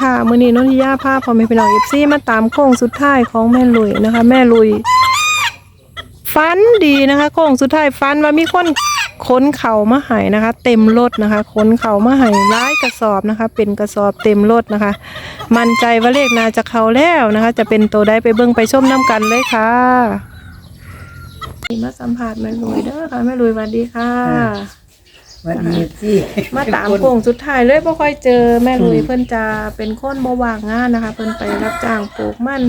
ค่ะมื้อนี้นนทิยาพาพ่อแม่พี่น้อง FC มาตามโค้งสุดท้ายของแม่ลุยนะคะ แม่ลุยฟันดีนะคะโค้งสุดท้ายฟันว่ามีคนขนเข่ามาให้นะคะ เต็มรถนะคะขนเข่ามาให้ร้ายกระสอบนะคะ เป็นกระสอบเต็มรถนะคะ มั่นใจว่าเลขนาจะเข้าแล้วนะคะ จะเป็นตัวใดไปเบิ่งไปชมน้ำกันเลยค่ะมาสัมผัสแม่ลุยเด้อค่ะแม่ลุยสวัสดีค่ะ วันนี้ที่มาตามโค้งสุดท้ายเลยบ่ค่อยเจอแม่ลุยเพิ่นจะเป็นคนบ่ว่างงานนะคะ เพิ่นไปรับจ้างปลูกมัน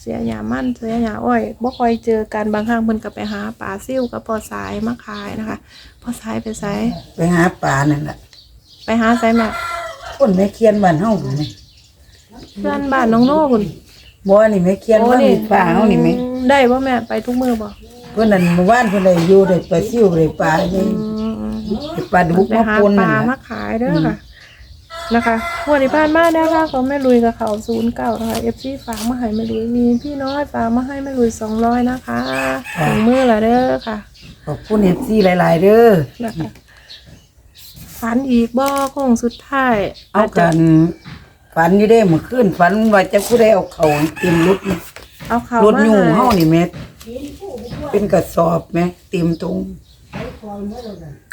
เสียหญ้ามันเสียหญ้าอ้อยบ่ค่อยเจอกันบางครั้งเพิ่นก็ไปหาปลาซิ่วกับปอสายมาขายนะคะปอสายไปไสไปหาปลานั่นแหละไปหาไสแม่คนไม่เคียนบ้านเฮานี่เพื่อนบ้านน้องโน่พุ่นบ่นี่ไม่เคียนว่ามีปลาเฮานี่ไหมอืได้บ่แม่ไปทุกมื้อบ่เพิ่นนั่นเมื่อวานเพิ่นได้อยู่ได้ปลาซิวได้ปลาได้อืมได้ ปลาดุกไปมาหาปนปนั่นลามาล่ะขายเด้อค่ะ นะคะงวันที่ผ่านมาแนวทางของแม่ลุยกับเขาศูนย์เก่านะคะเอฟซีฝากมาให้แม่ลุยมีพี่น้อยฝากมาให้แม่ลุยสองร้อยนะคะถึงมือละเด้อค่ะขอบคุณ FC หลาย ๆ เด้อนะคะฝันอีกบ่คงสุดท้ายเอากันฝันอยู่เด้เมื่อคืนฝันว่าจะผู้ใดเอาเขาเต็มรถนี่เอาเขารถมายูให้เฮานี่แม่เป็นกระสอบแม่เต็มถุง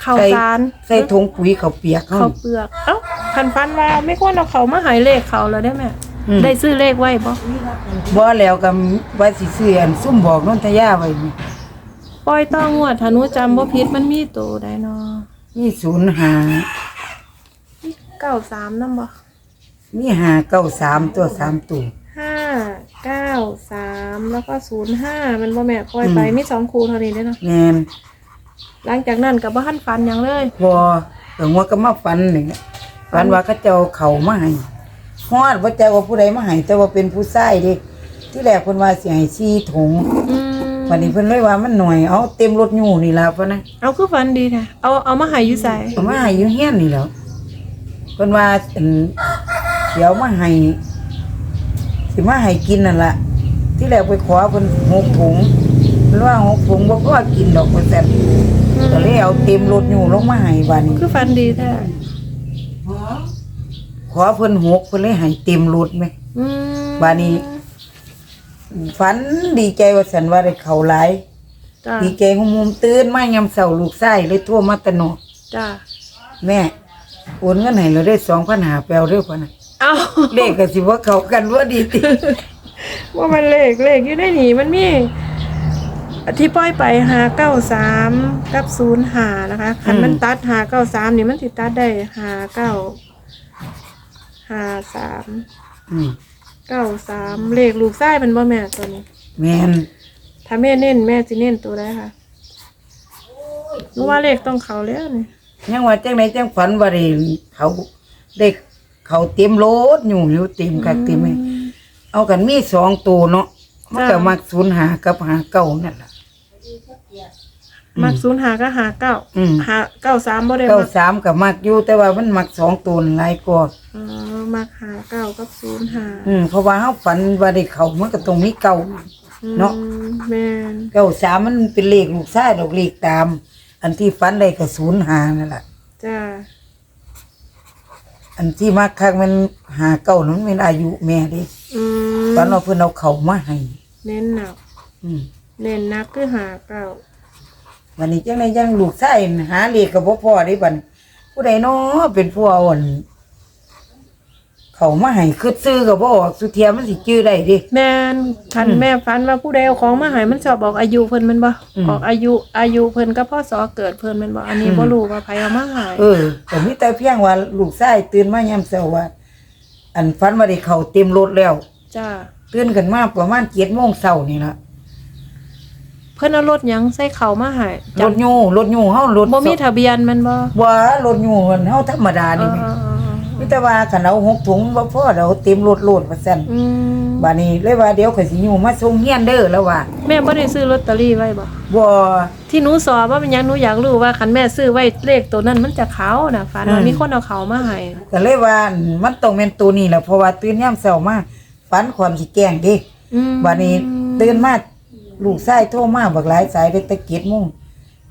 ข้าวสารใส่ถุงปุ๋ยข้าวเปียกเฮาข้าวเปลือก เอ้าคันฟันว่าไม่ควรเอาเขามาใหายเลขเขาแล้วได้ไหมอืมได้ซื้อเลขไว้บ่บ่แล้วก็ว่าสิซื้ออันซุ่มบอกนนทยาไว้นี่ปล่อยต้องงวดถ้าหนูจำบ่ผิดมันมีตัวใดเนาะมีศูนย์หาเก้าสามนำบ่มีหาเก้าสามตัวสามตัว ห้าเก้าสามแล้วก็ศูนย์ห้ามันบ่แม่ปล่อยไปมีสองคูเท่านี้เด้อเนาะแม่น หลังจากนั้นก็บ่ทันฟันหยังเลยพอถึงว่าก็มาฝันนี่ฝันว่าเขาเจ้าเขามาให้ฮอดว่าใจว่าผู้ใดมาให้แต่ว่าเป็นผู้ชายเด้ที่แรกเพิ่นว่าสิให้ซี่ถุงอืมวันนี้เพิ่นเลยว่ามันหน่อยเอาเต็มรถอยู่นี่ล่ะเพิ่นนะเอาคือฟันดีแท้เอาเอามาให้อยู่ไสเอามาให้อยู่เฮียนนี่แหล้วเพิ่นว่าอันเดี๋ยวมาให้สิมาให้กินนั่นล่ะที่แรกไปขอเพิ่นหกถุง เพิ่นว่าหกถุงบ่พอกินดอกเพิ่นซั่นก็เลยเอาเต็มรถอยู่ลงมาให้บัดนี้คือฟันดีแท้ขอเพิ่นหกเพิ่นเลยให้เต็มรถไหมอืมบาดนี้ฝันดีใจว่าสันว่าได้เข้าหลายจ้าดีใจหุมุมตื่นมายามเช้าลูกชายเลยโทั่วมาแตะนอกจ้าแม่โอนเงินให้เราได้2,000หาแปลวเด้อพ่นน่ะเอาเลขก็สิว่าเข้ากันว่าดีติว่ามันเลขเลขอยู่ในนี่มันมี ที่ปล่อยไปหาเก้าสามกับศูนย์หานะคะคันมันตัดหาเก้าสามนี่มันสิตัดได้หาเก้าหาสามอืมเก้าสามเลขลูกไส้มันบ่แม่ตัวนี้ แม่นถ้าแม่เน้นแม่สิเน้นตัวได้ค่ะรู้ว่าเลขต้องเขาแล้วนี่ยังว่าจังไดจังฝันว่าได้เขาได้เขาเต็มรถอยู่อยู่เต็มคักเต็มแม่เอากันมีสองตัวเนาะ มันก็มัก0หากับหาเก้านั่นล่ะ มักศูนย์หาก็หาเก้าอืม หาเก้าสามบ่ได้เก้ามักสามกับมักอยู่แต่ว่ามันมักสองตัวหลายกว่าอ๋อมักหาเก้ากับศูนย์หาอืมเพราะว่าเฮาฝันว่าได้เขามันก็ต้องมีเก่าเนาะ อืมแม่นเก้าสามมันเป็นเลขลูกชายดอกเลขตาม อันที่ฝันได้ก็ศูนย์หานั่นแหละจ้าอันที่มักคักมันหาเก้านั้นเป็นอายุแม่เดิอืมตอนเราเพิ่นเอาเขามาให้ เน้นหนัก อืมเน้นนักคือหาเก้าวันนี้จังไดยังลูกชายหาเลขก็บ่พอได้บัดนี้ผู้ใดเนาะเป็นผู้เอาอันเขามาให้คือซื้อก็บ่ออกสุเทียมันสิจื้อได้เดิ แม่นคันแม่ฟันว่าผู้ใดเอาของมาให้มันชอบบอกอายุเพิ่นแมันบ่อืมออกอายุอายุเพิ่นก็พ่อสอเกิดเพิ่นแมันบ่อันนี้บ่รู้ว่าไผเอามาให้เออแต่มีแต่เพียงว่าลูกชายตื่นมายามเช้าว่า อันฝันว่าได้เขาเต็มรถแล้ว จ้า ตื่นกันมาประมาณ7:00นเช้านี่ล่ะเพิ่นเอารถหยังใส่เขามาให้รถยูรถยูเฮารถบ่มีทะเบียนแมันบ่ว่ารถยูเฮาธรรมดานี่แหมอ๋อมีแต่ว่าคันเอาหกถุงบ่พอเราเต็มรถโลดว่าซั่นอืมบัดนี้เลยว่าเดี๋ยวข่อยสิยูมาส่งเฮียนเด้อแล้วว่าแม่บ่ได้ซื้อลอตเตอรี่ไว้บ่บ่ที่หนูสอบว่าเป็นหยังหนูอยากรู้ว่าคันแม่ซื้อไว้เลขตัวนั้นมันจะเขาน่ะฝันว่ามีคนเอาเขามาให้ก็เลยว่ามันต้องเป็นตัวนี้แหละเพราะว่าตื่นยามเช้ามา ฝันความสิแกล้งเด้อืมบัดนี้ตื่นมาลูกชายโทรมาบักหลายสายได้แตะเกียรโมง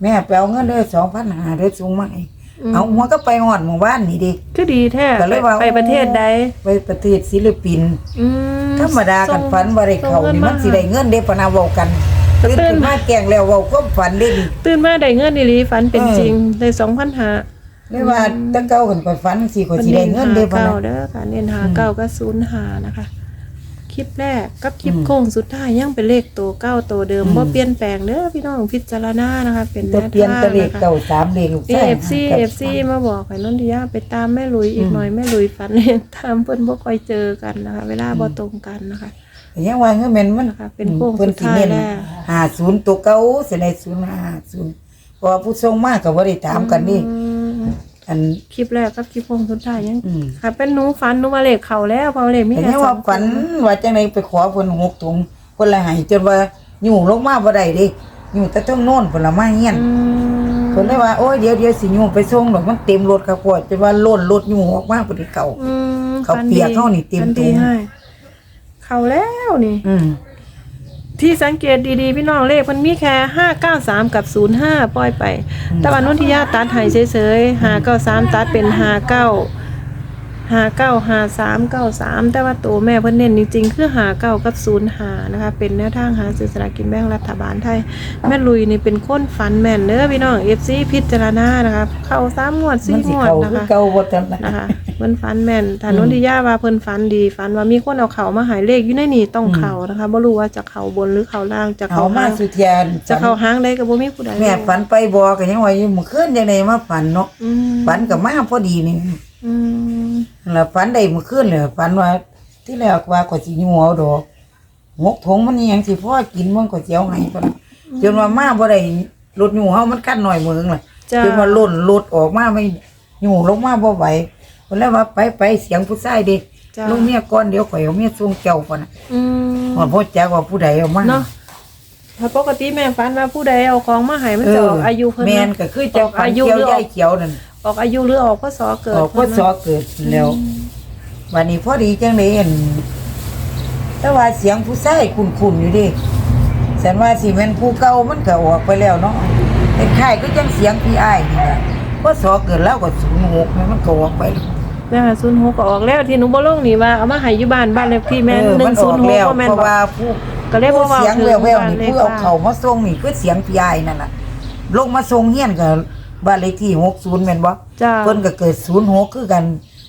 แม่ไปเอาเงินเด้อ2,500เด้อส่งมาให้มเอาหัวก็ไปหอดหมู่บ้านนี่ดิก็ดีแท้ก็เลยว่าไปประเทศใดไปประเทศศิลปินอืมธรรมดากันฝันบ่ได้เข้านี่มันสิได้เงินเด้ปะนาเว้ากันก็ตื่นตื่นขึ้นมาแกล้งแล้วเว้าความฝันเด้ดิตื่นมาได้เงินอีหลีฝันเป็นเออจริงได้สองพันหาเลยว่าตั้งเก่ากันไปฝันสิก็สิได้เงินเด้ปะเก้านะเด้อค่ะเน้นหาเก้าก็ศูนย์หานะคะ คลิปแรกกับคลิปโค้งสุดท้ายยังเป็นเลขตัวเก้าตัวเดิมบ่เปลี่ยนแปลงเด้อพี่น้องพิจารณานะคะ เป็นแนตัววเปลี่ยนทางตะเลขนะคะเก่าสามเลขลูกเอชายฟซีเอฟซีมาบอกให้นนทิยาไปตามแม่ลุยอีกหน่อยแม่ลุยฝันเห็นตามเพิ่นบ่ค่อยเจอกันนะคะ เวลาบ่ตรงกันนะคะแต่ยังว่าเงินแม่นมันนะคะเป็นโค้งเพิ่นสิเน้นสุดท้ายแล้ว50ตัวเก่าสิได้050เพราะว่าผู้ส่งมาก็บ่ได้ถามกันนี่ อืมอันคลิปแรกกับคลิปโค้งสุดท้ายยังอืมค่ะ เป็นหนูฝันหนูว่าเลขเข้าแล้วเพราะเลขมีแต่แค่ยังสว่าองฝันว่าจังไดไปขอเพิ่นหกถุงเพิ่นละให้จนว่าอยู่ลงมาบ่ได้เดิอยู่แต่เทั้งโน่นเพิ่นละมาเฮียนอืมเพิ่นเลยว่าโอ้ยเดี๋ยวเดี๋ยวสิอยู่ไปส่งดอกมันเต็มรถครับพ่อจนว่าล้นรถอยู่ออกมาบ่ได้เก่า อืมเขาฝัเปียกเข้านี่เต็มฝัดีถุงให้เข้าแล้วนี่ อืม ที่สังเกตดีๆ พี่น้องเลขมันมีแค่ห้าเก้าสามกับศูนย์ห้าปล่อยไป แต่วันนุนทิยาตัดใหายเฉยๆหาเก้าสามตัดเป็นหาเก้าหาเก้าหาสามเก้าสามแต่ว่าตัวแม่เพิ่นเน้นจริงๆ คือหาเก้ากับศูนย์หานะคะ เป็นแนวทางหาซื้อสลากกินแบ่งรัฐบาลไทย แม่ลุยนี่เป็นคนฝันแม่นเด้อพี่น้องเอฟซีพิจารณานะคะ เข้าสามงวดมัสี่นสิงวดเข้านะคือคะ เก่าบ่ทันนะคะ เพิ่นฝันแม่นถ้านุนทิยาว่าเพิ่นฝันดีฝันว่ามีคนเอาเขามาใหายเลขอยู่ในนี่ต้องเขานะคะบ่รู้ว่าจะเขาบนหรือเขาล่างจะเอาเขามาห้างสุเทียนจะเขาห้างได้ก็บ่มีผู้ใดแม่ฝันไปบ่ก็ยังว่าอยู่มื้อคืนจังไดมาฝันเนาะอืมฝันก็มาพอดีนี่อืมแล้วฝันได้มื้อคืนเลยฝันว่าที่แรกว่าก็สิอยู่เอาดอกงกถงมันอิหยังสิพอกินมันก็สิเอาให้พุ่นน่ะจนว่ามาบ่ได้รถอยู่เฮามันกั้นหน่อยมือนึงล่ะ จ้าจนว่าล้นรถออกมาไม่อยู่ลงมาบ่ไหว เพิ่นเลยว่าไปไปเสียงผู้ชายเด้จ้าลูกเมียก่อนเดี๋ยวข่อยเอาเมียส่งเจ้าพุ่นน่ะอืมฮอดบ่จักว่าผู้ใดเอามาเนาะถ้าปกติแม่ฝันว่าผู้ใดเอาของมาให้มันจะออกอายุเพิ่นแม่นเนาะก็คือเจ้าฝันอายุเขียวหรือออกยายเขียวนั่นออกอายุหรือออกพศเกิดออกพศเกิดแล้ววันนี้พอดีจังเลยเห็นแต่ว่าเสียงผู้ชายคุ้นๆอยู่เดิฉันว่าสิแม่นผู้เก่ามันก็ออกไปแล้วเนาะเป็นค่ายก็จังเสียงพี่อ้ายนี่ล่ะพศเกิดแล้วก็06นะมันก็ออกไปแล้ว นะคะ06ก็ออกแล้วที่หนูบ่ลงนี่ว่าเอามาให้อยู่บ้านบ้านเลขที่แม่นเออมันออกแล้ว106ก็แม่นเพราะบอกว่าผู้ก็เลยบ่ผู้เว้าเสียงถึงแววๆนี่บ้านเลขผู้เอาบ้านเข้ามาส่งนี่คือเสียงพี่อ้ายนั่นน่ะลงมาส่งเฮียนก็บ้านเลขที่60แม่นบ่จ้าเพิ่นก็เกิด06คือกัน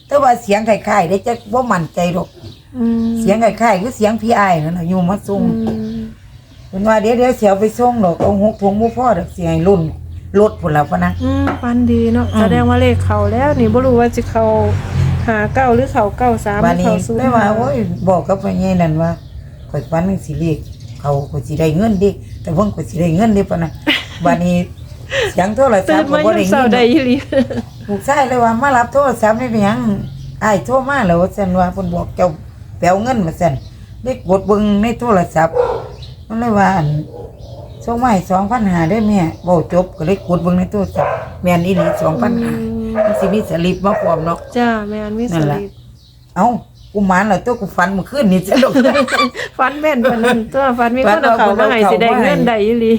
แต่ว่าเสียงคล้ายๆได้จักบ่มั่นใจดอก อืมเสียงคล้ายๆคือเสียงพี่อ้ายนั่นน่ะอยู่มาส่งอืมเพิ่นว่าเดี๋ยวเดี๋ยวเสียวไปส่งดอกเอาหกถุงบ่พอดอกสิให้รุ่น รถพุ่นล่ะพะนะ อืมฟันดีเนาะอืม แสดงว่าเลขเขาแล้ว นี่บ่รู้ว่าสิเขาหาเก้าหรือเขาเก้าสามหบารือนี้เขาศูนย์ได้ว่าโอ้ยบอกกับพ่อใหญ่นั่นว่าข่อยฝันสิเลขเขาข่อยสิได้เงินดิแต่เพิ่นข่อยสิได้เงินดิพะนะบานี้เสียงโทรศัตื่พนท์ก็มาบ่ยาได้มยิเช้านได้อีหลี ลูกชายเลยว่ามารับโทรศัพท์ได้เป็นหยังอ้ายโทรมาแล้วว่าซั่นว่าเพิ่นบอกเจ้าแปลเงินมาซั่นได้กดเบิ่งในโทรศัพท์มันเลยว่าอั่น ส่งมาให้2,500ได้แม่เว้าจบก็เลยกดเบิ่งในโทรศัพท์แม่นอีหลี2,500มันสิมีสลิปมาพร้อมเนาะจ้าแม่นมีสนั่นล่ะลิดเอ้ากูหมานแล้วตัวกูฝันเมื่อคืนนี่จะลง ฟันแม่นปานนั้นตัวฟันมีฟัคนนเอาเอาเขามาให้คนเอาสิได้เขามาให้เงินได้อีหลี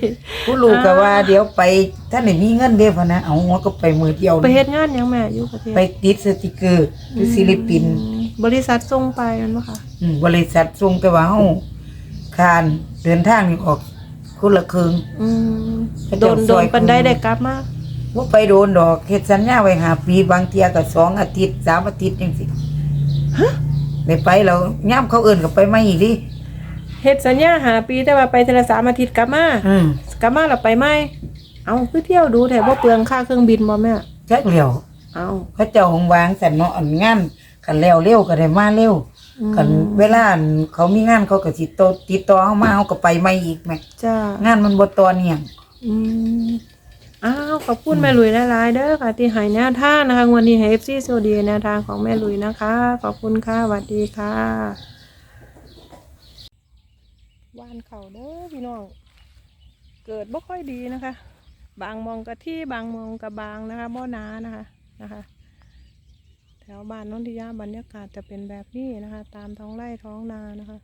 กูรู้ก็ว่าเดี๋ยวไปถ้าไหนมีเงินเด้พะนะเอาหัวก็ไปมือเดียวไปเฮ็ดงานหยังแม่อยู่ประเทศไปติดสติกเกอร์อยู่ฟิลิปปินส์อืมบริษัทส่งไปแมันบ่ค่ะ อืมบริษัทส่งแต่ว่าเฮาคานเดินทางนี่ออก คนละครึ่ง อืมเขาโดเจ้านโดซอนย ปันได้ได้กลับมาบ่ไปโดนดอกเฮ็ดสัญญาไว้หาปีบางเที่ยก็สองอาทิตย์สามอาทิตย์จังซี่ฮะได้ไปแล้วย่ามเขาเอิ้นก็ไปใหม่อีกดิเฮ็ดสัญญาหาปีแต่ว่าไปแต่ละสามอาทิตย์กลับมาอืมกลับมาแล้วไปไหมเอาคือเที่ยวดูแถบ่เปลืองค่าเครื่องบินบ่แม่จักเหลียวเอาเขาเจ้าของวางสันเนาะอันงานกันแล้วเร็วก็ได้มาเร็วอืม กันเวลาอันเขามีงานเขาก็สิโตติดต่อเฮามาเฮาก็ไปใหม่อีกแหมจ้างานมันบ่ต่อเนื่องอืมอ้าวขอบคุณแม่หลุยหลายๆเด้อค่ะที่ให้แนวทางนะคะวันนี้ให้ FC สวัสดีแนวทางของแม่หลุยนะคะ ขอบคุณค่ะสวัสดีค่ะว่านเขาเด้อพี่น้อง เกิดบ่ค่อยดีนะคะ บางมองกะที่บางมองกะบางนะคะบ่หนานะคะนะคะ แถวบ้านนนทิยาบรรยากาศจะเป็นแบบนี้นะคะ ตามท้องไร่ท้องนานะคะ